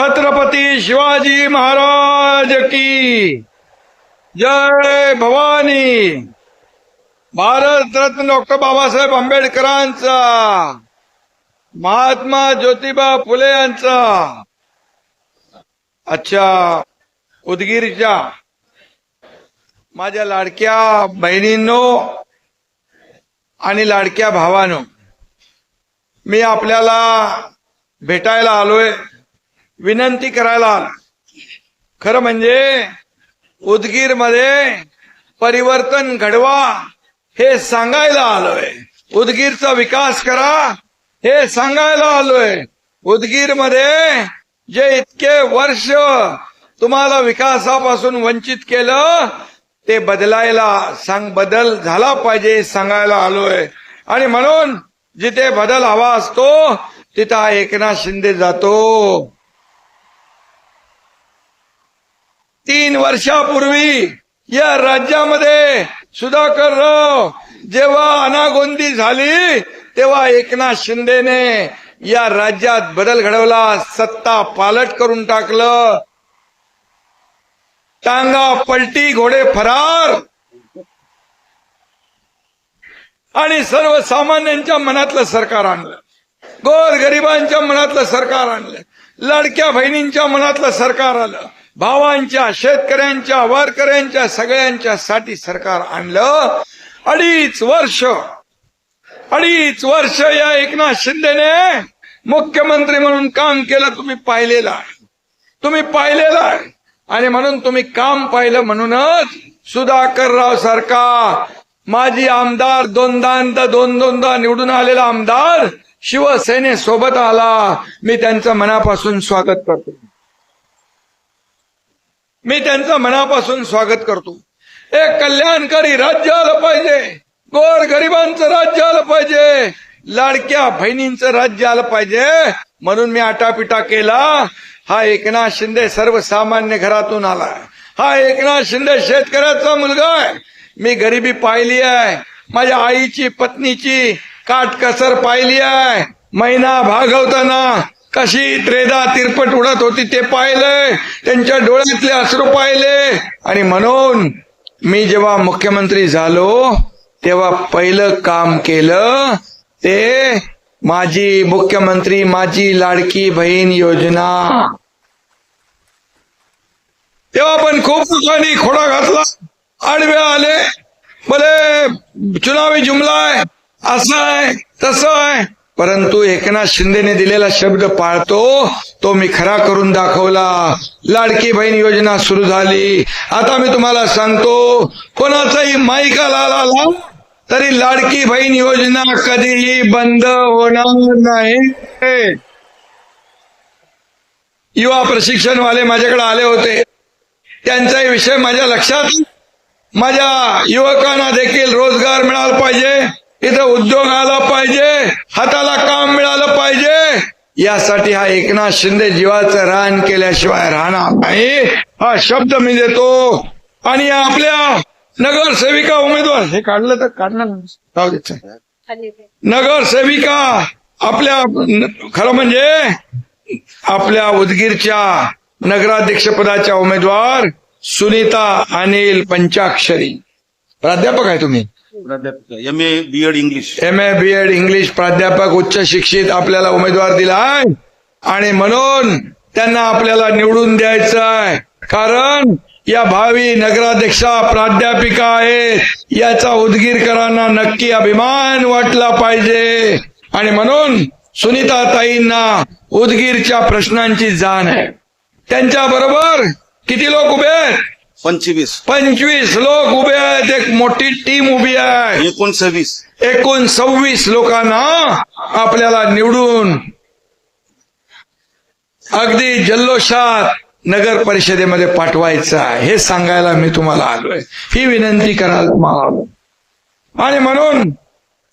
छत्रपती शिवाजी महाराज की जय भवानी. भारत रत्न डॉक्टर बाबासाहेब आंबेडकरांचा महात्मा ज्योतिबा फुले यांचा अच्छा उदगीरच्या माझ्या लाडक्या बहिणींनो आणि लाडक्या भावानो मी आपल्याला भेटायला आलोय. विनंती करायला आला. खरं म्हणजे उदगीरमध्ये परिवर्तन घडवा हे सांगायला आलोय. उदगीरचा विकास करा हे सांगायला आलोय. उदगीरमध्ये जे इतके वर्ष तुम्हाला विकासापासून वंचित केलं ते बदलायला सांग बदल झाला पाहिजे सांगायला आलोय. आणि म्हणून जिथे बदल हवा असतो तिथं एकनाथ शिंदे जातो. तीन वर्षापूर्वी या राज्यामध्ये सुधाकर राव जेव्हा अनागोंदी झाली तेव्हा एकनाथ शिंदेने या राज्यात बदल घडवला सत्ता पालट करून टाकलं. टांगा पलटी घोडे फरार. आणि सर्वसामान्यांच्या मनातलं सरकार आणलं. गोर गरिबांच्या मनातलं सरकार आणलं. लडक्या बहिणींच्या मनातलं सरकार आलं. भावांच्या शेतकऱ्यांच्या वारकऱ्यांच्या सगळ्यांच्या साठी सरकार आणलं. अडीच वर्ष अडीच वर्ष या एकनाथ शिंदेने मुख्यमंत्री म्हणून काम केलं तुम्ही पाहिलेलं. आहे तुम्ही पाहिलेलं. आहे आणि म्हणून तुम्ही काम पाहिलं म्हणूनच सुधाकरराव सारखा माजी आमदार दोनदा दोन दोनदा निवडून आलेला आमदार शिवसेनेसोबत आला. मी त्यांचं मनापासून स्वागत करतो. मी त्यांचं मनापासून स्वागत करतो. एक कल्याणकारी राज्य आलं पाहिजे. गोर गरिबांचं राज्य आलं पाहिजे. लाडक्या बहिणींचं राज्य आलं पाहिजे. म्हणून मी आटापिटा केला. हा एकनाथ शिंदे सर्वसामान्य घरातून आला. हा एकनाथ शिंदे शेतकऱ्याचा मुलगा आहे. मी गरिबी पाहिली आहे. माझ्या आईची पत्नीची काटकसर पाहिली आहे. महिना भागवताना कशी त्रेदा तिरपट उडत होती ते पाहिलंय त्यांच्या डोळ्यातले अश्रू पाहिले. आणि म्हणून मी जेव्हा मुख्यमंत्री झालो तेव्हा पहिलं काम केलं ते माझी मुख्यमंत्री माझी लाडकी बहीण योजना. तेव्हा पण खूप लोकांनी खोडा घातला. आडवे आले. भले चुनावी जुमला आहे. असं आहे तसं आहे. परंतु एकनाथ शिंदेने दिलेला शब्द पाळतो तो मी खरा करून दाखवला. लाडकी बहीण योजना सुरू झाली. आता मी तुम्हाला सांगतो कोणाचाही माईका लाला ला तरी लाडकी बहीण योजना कधीही बंद होणार नाही. युवा प्रशिक्षणवाले माझ्याकडे आले होते. त्यांचाही विषय माझ्या लक्षात. माझ्या युवकांना देखील रोजगार मिळाला पाहिजे. इथं उद्योग आला पाहिजे हाताला काम मिळालं पाहिजे. यासाठी हा एकनाथ शिंदे जीवाचं रान केल्याशिवाय राहणार नाही. हा शब्द मी देतो. आणि आपल्या नगरसेविका उमेदवार हे काढलं तर काढणार राहू नगरसेविका आपल्या खरं म्हणजे आपल्या उदगीरच्या नगराध्यक्ष पदाच्या उमेदवार सुनीता अनिल पंचाक्षरी. प्राध्यापक आहे तुम्ही. M A B Ed English M A B Ed English प्राध्यापक उच्च शिक्षित आपल्याला उमेदवार दिला आहे आणि म्हणून त्यांना आपल्याला निवडून द्यायचं आहे कारण या भावी नगराध्यक्षा प्राध्यापिका आहेत. याचा उदगीरकरांना नक्की अभिमान वाटला पाहिजे. आणि म्हणून सुनीता ताईंना उदगीरच्या प्रश्नांची जाण आहे. त्यांच्या बरोबर किती लोक उभे आहेत? पंचवीस. पंचवीस लोक उभे आहेत एक मोठी टीम उभी आहे. एकोणसव्वीस. एकूण सव्वीस लोकांना आपल्याला निवडून अगदी जल्लोषात नगर परिषदेमध्ये पाठवायचं आहे. हे सांगायला मी तुम्हाला आलोय. ही विनंती करायला तुम्हाला. आलो आणि म्हणून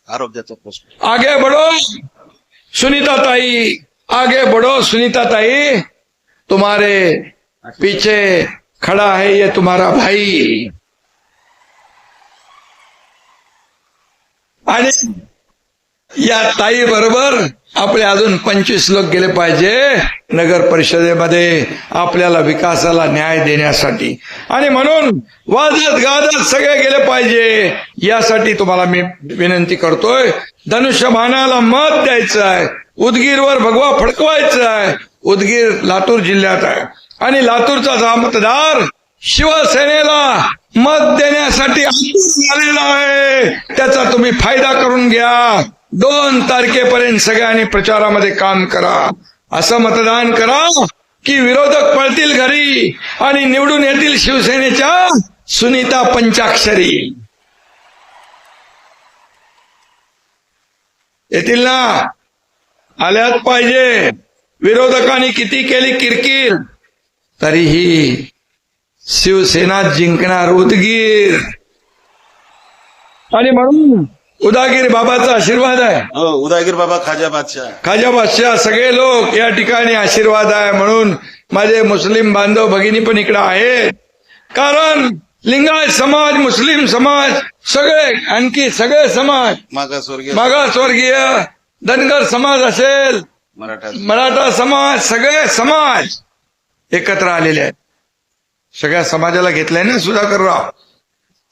आरोग्याचा प्रश्न. आगे बढो सुनीता ताई आगे बढ़ो सुनीता ताई तुम्हारे पीछे खड़ा है ये तुम्हारा भाई। आणि या ताई बरोबर आपले अजून पंचवीस लोक गेले पाहिजे नगर परिषदेमध्ये आपल्याला विकासाला न्याय देण्यासाठी. आणि म्हणून वाजत गाजत सगळे गेले पाहिजे यासाठी तुम्हाला मी विनंती करतोय धनुष्यबाणाला मत द्यायचं आहे उदगीरवर भगवा फडकवायचं आहे उदगीर लातूर जिल्ह्यात आहे. आणि लातूरचा मतदार शिवसेनेला मत देण्यासाठी आतुर झालेला आहे. त्याचा तुम्ही फायदा करून घ्या. दोन तारखेपर्यंत सगळ्यांनी प्रचारामध्ये काम करा. असं मतदान करा की विरोधक पळतील घरी आणि निवडून येतील शिवसेनेच्या सुनीता पंचाक्षरी. येतील ना? आल्यात पाहिजे. विरोधकांनी किती केली किरकिर? तरीही शिवसेना जिंकणार उदगीर. आणि म्हणून उदागीर बाबाचा आशीर्वाद आहे. हो उदयगीर बाबा खाजा बादशाह. खाजा बादशाह सगळे लोक या ठिकाणी आशीर्वाद आहे म्हणून माझे मुस्लिम बांधव भगिनी पण इकडे आहेत. कारण लिंगायत समाज मुस्लिम समाज सगळे आणखी सगळे समाज मागासवर्गीय मागासवर्गीय धनगर समाज असेल मराठा मराठा समाज सगळे समाज एकत्र आलेले आहेत. सगळ्या समाजाला घेतलंय ना सुधाकरराव?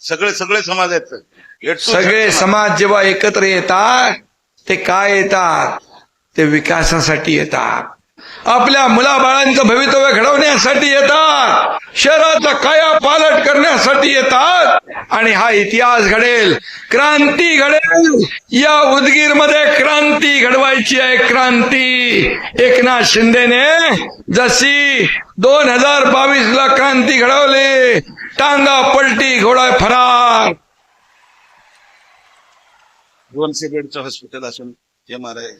सगळे सगळे समाज आहेत. सगळे समाज जेव्हा एकत्र येतात ते काय येतात? ते विकासासाठी येतात. आपल्या मुलाबाळांचं भवितव्य घडवण्यासाठी येतात. शहराचा काया पालट करण्यासाठी येतात. आणि हा इतिहास घडेल. क्रांती घडेल. या उदगीरमध्ये क्रांती घडवायची आहे. क्रांती. एकनाथ शिंदेने जशी दोन हजार बावीस ला क्रांती घडवली टांगा पलटी घोडा फरार. दोनशे बेडचं हॉस्पिटल असून आय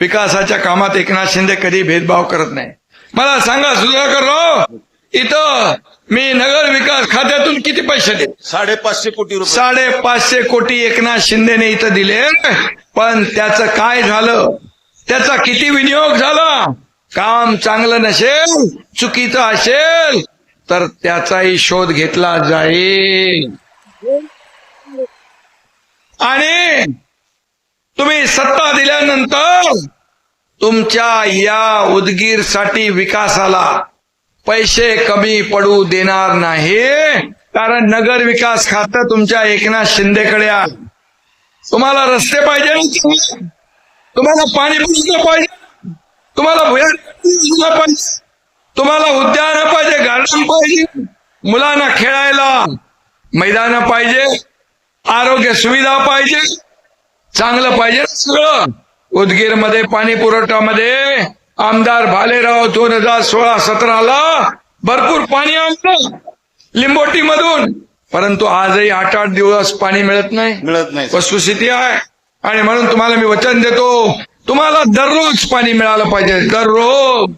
विकासाच्या कामात एकनाथ शिंदे कधी भेदभाव करत नाही. मला सांगा सुधाकर राव इथं मी नगर विकास खात्यातून किती पैसे दिले? साडेपाचशे कोटी रुपये. साडेपाचशे कोटी एकनाथ शिंदेने इथं दिले. पण त्याचं काय झालं? त्याचा किती विनियोग झाला? काम चांगलं नसेल चुकीचं असेल तर त्याचाही शोध घेतला जाईल. आणि तुम्ही सत्ता दिल्यानंतर तुमच्या या उदगीरसाठी विकासाला पैसे कमी पडू देणार नाही. कारण नगर विकास खातं तुमच्या एकनाथ शिंदेकडे आलं तुम्हाला रस्ते पाहिजे ना तुम्हाला पाणी पाहिजे? तुम्हाला पाहिजे? तुम्हाला उद्यान पाहिजे गार्डन पाहिजे? मुलांना खेळायला मैदान पाहिजे आरोग्य सुविधा पाहिजे चांगलं पाहिजे सगळं. उदगीरमध्ये पाणी पुरवठ्यामध्ये आमदार भालेराव दोन हजार सोळा सतराला भरपूर पाणी आणलं लिंबोटी मधून परंतु आजही आठ आठ दिवस पाणी मिळत नाही. मिळत नाही वस्तुस्थिती आहे. आणि म्हणून तुम्हाला मी वचन देतो तुम्हाला दररोज पाणी मिळालं पाहिजे दररोज.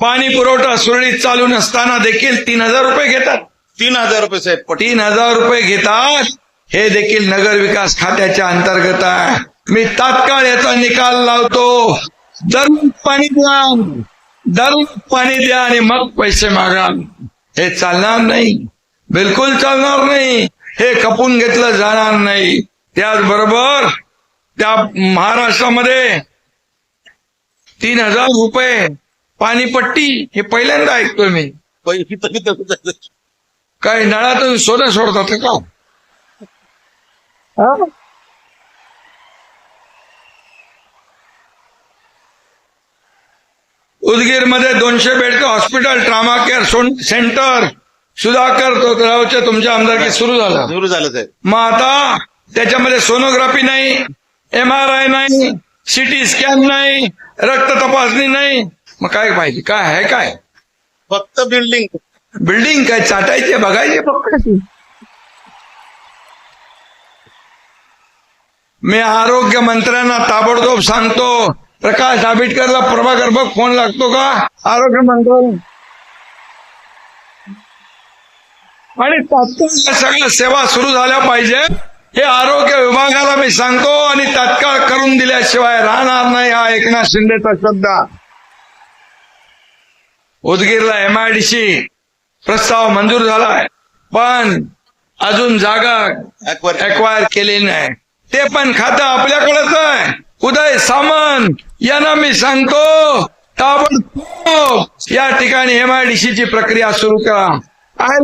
पाणी पुरवठा सुरळीत चालू नसताना देखील तीन हजार रुपये घेतात. तीन हजार रुपये साहेब. तीन हजार रुपये घेतात. हे देखील नगर विकास खात्याच्या अंतर्गत आहे. मी तात्काळ याचा निकाल लावतो. दररोज पाणी द्या. दररोज पाणी द्या आणि मग पैसे मागा. हे चालणार नाही. बिलकुल चालणार नाही. हे खपून घेतलं जाणार नाही. त्याचबरोबर त्या महाराष्ट्रामध्ये तीन हजार रुपये पाणीपट्टी हे पहिल्यांदा ऐकतोय मी. काय नळातून सोनं सोडतात का उदगीरमध्ये दोनशे बेडचं hospital trauma care centre Sudhakar रावच्या तुमच्या आमदारकी सुरू झालं. सुरू झालं साहेब मग आता त्याच्यामध्ये सोनोग्राफी नाही एम आर आय नाही सिटी स्कॅन नाही रक्त तपासणी नाही. मग काय पाहिजे? काय आहे काय? फक्त बिल्डिंग बिल्डिंग काय चाटायचे बघायचे फक्त? मी आरोग्य मंत्र्यांना ताबडतोब सांगतो प्रकाश आंबेडकरला प्रभाकर बघ फोन लागतो का? आरोग्य मंत्र्यांना आणि तात्काळ या सगळ्या सेवा सुरू झाल्या पाहिजे. हे आरोग्य विभागाला मी सांगतो आणि तात्काळ करून दिल्याशिवाय राहणार नाही हा एकनाथ शिंदेचा शब्द. उदगीरला एमआयडीसी प्रस्ताव मंजूर झालाय. पण अजून जागा अक्वायर केलेली नाही. ते पण खातं आपल्याकडेच आहे. उदय सामंत यांना मी सांगतो ताबडतोब या ठिकाणी एमआयडीसीची प्रक्रिया सुरू करा. काय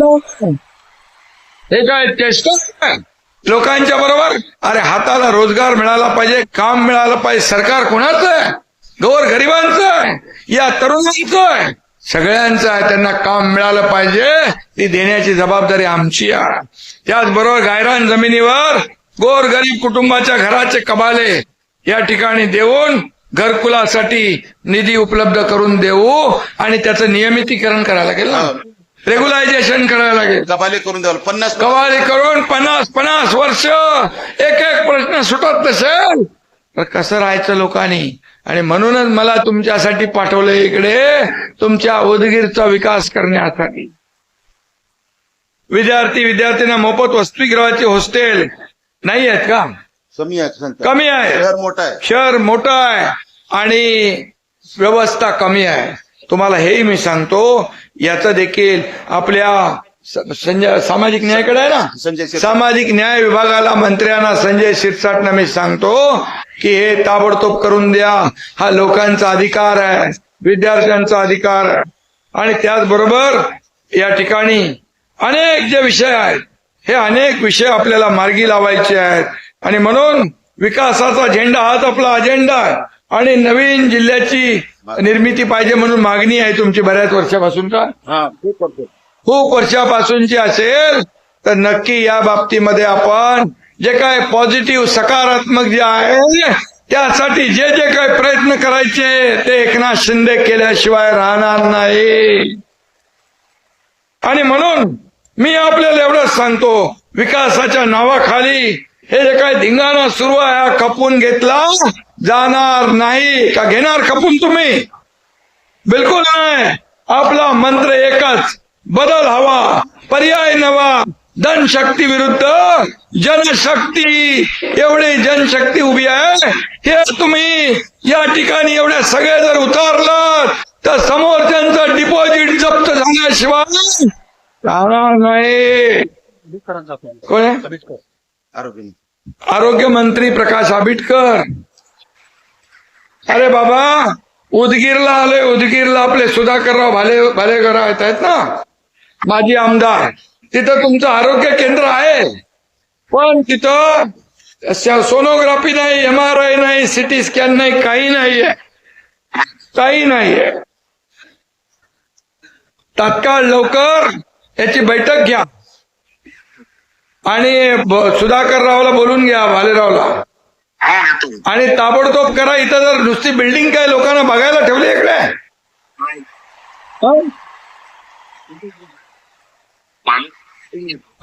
हे काय चेष्ट लोकांच्या बरोबर? अरे हाताला रोजगार मिळाला पाहिजे काम मिळालं पाहिजे सरकार कोणाचं आहे? गोर गरिबांचं आहे? या तरुणांचं आहे? सगळ्यांचं आहे त्यांना काम मिळालं पाहिजे ती देण्याची जबाबदारी आमची आहे. त्याचबरोबर गायरान जमिनीवर गोर गरीब कुटुंबाच्या घराचे कबाले या ठिकाणी देऊन घरकुलासाठी निधी उपलब्ध करून देऊ आणि त्याचं नियमितीकरण करायला लागेल ना. रेग्युलायझेशन करायला लागेल. कबाले करून द्यावं पन्नास कवाली करून पन्नास पन्नास वर्ष एक एक प्रश्न सुटत नसेल. तर कसं राहायचं लोकांनी? आणि म्हणूनच मला तुमच्यासाठी पाठवलं इकडे तुमच्या उदगीरचा विकास करण्यासाठी. विद्यार्थी विद्यार्थ्यांना मोफत वसतिगृहाचे हॉस्टेल नाही आहेत का? कमी आहे. कमी आहे. शहर मोठा आहे. शहर मोठं आहे आणि व्यवस्था कमी आहे. तुम्हाला हेही मी सांगतो याचं देखील आपल्या संजय सामाजिक न्यायाकडे आहे ना? संजय. सामाजिक न्याय विभागाला मंत्र्यांना संजय शिरसाटना मी सांगतो की हे ताबडतोब करून द्या. हा लोकांचा अधिकार आहे विद्यार्थ्यांचा अधिकार आहे. आणि त्याचबरोबर या ठिकाणी अनेक जे विषय आहेत हे अनेक विषय आपल्याला मार्गी लावायचे आहेत. आणि म्हणून विकासाचा झेंडा हाच आपला अजेंडा आहे. आणि नवीन जिल्ह्याची निर्मिती पाहिजे म्हणून मागणी आहे तुमची बऱ्याच वर्षापासून का हा खूप वर्षापासूनची असेल तर नक्की या बाबतीमध्ये आपण जे काय पॉझिटिव्ह सकारात्मक जे आहे त्यासाठी जे जे काही प्रयत्न करायचे ते एकनाथ शिंदे केल्याशिवाय राहणार नाही. आणि म्हणून मी आपल्याला एवढंच सांगतो विकासाच्या नावाखाली हे जे काय धिंगाणा सुरू आहे हा खपून घेतला जाणार नाही का घेणार खपून तुम्ही? बिलकुल नाही. आपला मंत्र एकच बदल हवा पर्याय नवा. धनशक्ती विरुद्ध जनशक्ती. एवढी जनशक्ती उभी आहे. हे तुम्ही या ठिकाणी एवढ्या सगळे जर उतारलात तर समोरच्यांचं डिपॉझिट जप्त झाल्याशिवाय राहणार नाही. कोण आहे? आरोग्य आरोग्य मंत्री प्रकाश आंबेडकर अरे बाबा उदगीरला आले उदगीरला आपले सुधाकरराव भाले भालेकर आहेत आहेत ना? माजी आमदार. तिथं तुमचं आरोग्य केंद्र आहे. पण तिथं सोनोग्राफी नाही एम आर आय नाही सिटी स्कॅन नाही काही नाहीये. काही नाहीये. तात्काळ लवकर याची बैठक घ्या. आणि ब- सुधाकररावला बोलून घ्या भालेरावला. आणि ताबडतोब करा इथं जर नुसती बिल्डिंग काय लोकांना बघायला ठेवली इकडे.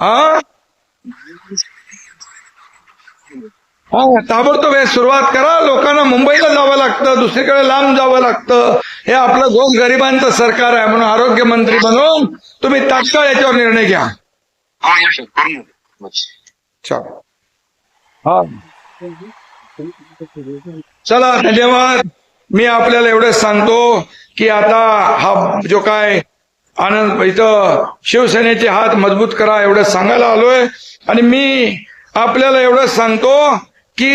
हं? ताबडतोब हे सुरुवात करा. लोकांना मुंबईला जावं लागतं दुसरीकडे लांब जावं लागतं. हे आपलं गोर गरिबांचं सरकार आहे म्हणून आरोग्य मंत्री म्हणून तुम्ही तात्काळ याच्यावर निर्णय घ्या. हा. चला धन्यवाद. मी आपल्याला एवढंच सांगतो की आता हा जो काय आनंद इथं शिवसेनेचे हात मजबूत करा एवढं सांगायला आलोय. आणि मी आपल्याला एवढंच सांगतो की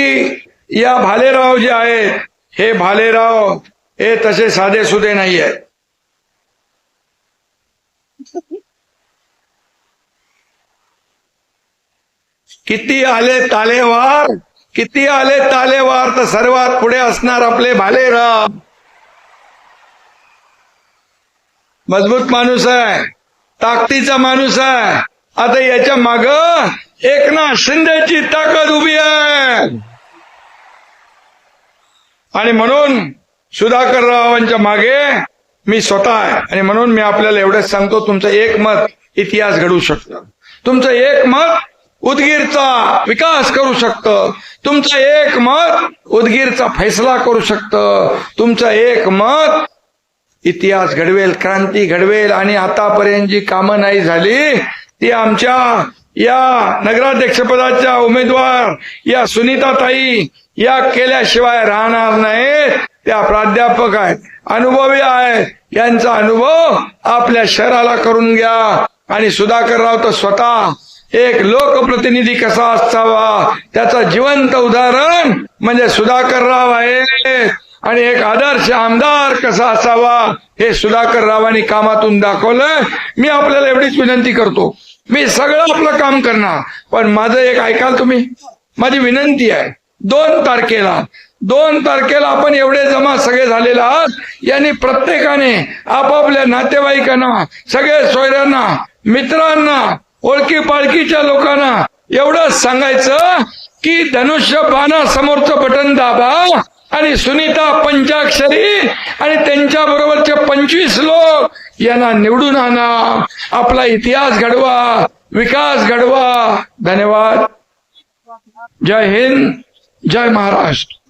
या भालेराव जे आहेत हे भालेराव हे तसे साधे सुधे नाही आहेत किती आले तालेवार? किती आले तालेवार? तर सर्वात पुढे असणार आपले भालेराव. मजबूत माणूस आहे. ताकदीचा माणूस आहे. आता याच्या माग एकनाथ शिंदेची ताकद उभी आहे. आणि म्हणून सुधाकररावांच्या मागे मी स्वतः आहे. आणि म्हणून मी आपल्याला एवढंच सांगतो तुमचं एक मत इतिहास घडू शकतं. तुमचं एक मत उदगीरचा विकास करू शकतं. तुमचं एक मत उदगीरचा फैसला करू शकतं. तुमचं एक मत इतिहास घडवेल क्रांती घडवेल आणि आतापर्यंत जी कामं नाही झाली ती आमच्या या नगराध्यक्षपदाच्या उमेदवार या सुनीताताई या केल्याशिवाय राहणार नाहीत. त्या प्राध्यापक आहेत अनुभवी आहेत. यांचा अनुभव आपल्या शहराला करून घ्या. आणि सुधाकरराव तर स्वतः एक लोकप्रतिनिधी कसा असावा? त्याचं जिवंत उदाहरण म्हणजे सुधाकरराव आहे. आणि एक आदर्श आमदार कसा असावा? हे सुधाकर रावांनी कामातून दाखवलं. मी आपल्याला एवढीच विनंती करतो. मी सगळं आपलं काम करणार. पण माझं एक ऐकाल तुम्ही? माझी विनंती आहे दोन तारखेला दोन तारखेला आपण एवढे जमा सगळे झालेले आहात. यांनी प्रत्येकाने आपापल्या नातेवाईकांना सगळे सोयऱ्यांना मित्रांना ओळखी पाळखीच्या लोकांना एवढंच सांगायचं की धनुष्य बाणा समोरचं बटन दाबा आणि सुनीता पंचाक्षरी आणि त्यांच्या बरोबरचे पंचवीस लोक यांना निवडून आणा. आपला इतिहास घडवा विकास घडवा. धन्यवाद. जय हिंद जय महाराष्ट्र.